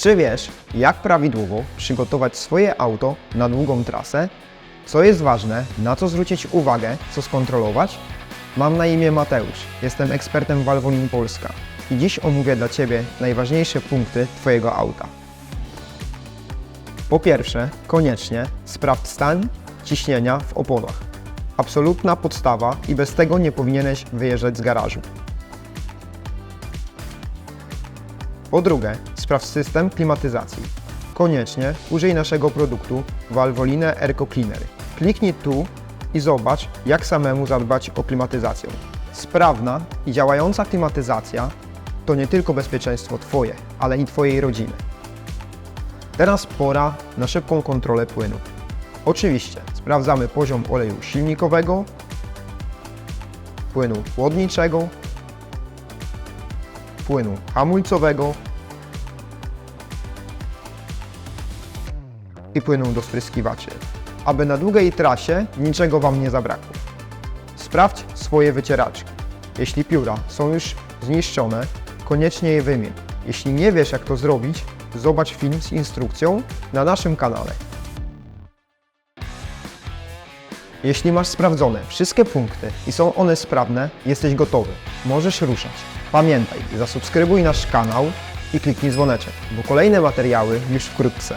Czy wiesz, jak prawidłowo przygotować swoje auto na długą trasę? Co jest ważne, na co zwrócić uwagę, co skontrolować? Mam na imię Mateusz, jestem ekspertem Valvoline Polska i dziś omówię dla Ciebie najważniejsze punkty Twojego auta. Po pierwsze, koniecznie sprawdź stan ciśnienia w oponach. Absolutna podstawa i bez tego nie powinieneś wyjeżdżać z garażu. Po drugie, sprawdź system klimatyzacji. Koniecznie użyj naszego produktu Valvoline Airco Cleaner. Kliknij tu i zobacz, jak samemu zadbać o klimatyzację. Sprawna i działająca klimatyzacja to nie tylko bezpieczeństwo Twoje, ale i Twojej rodziny. Teraz pora na szybką kontrolę płynu. Oczywiście sprawdzamy poziom oleju silnikowego, płynu chłodniczego, płynu hamulcowego i płynu do spryskiwaczy, aby na długiej trasie niczego Wam nie zabrakło. Sprawdź swoje wycieraczki. Jeśli pióra są już zniszczone, koniecznie je wymień. Jeśli nie wiesz jak to zrobić, zobacz film z instrukcją na naszym kanale. Jeśli masz sprawdzone wszystkie punkty i są one sprawne, jesteś gotowy. Możesz ruszać. Pamiętaj, zasubskrybuj nasz kanał i kliknij dzwoneczek, bo kolejne materiały już wkrótce.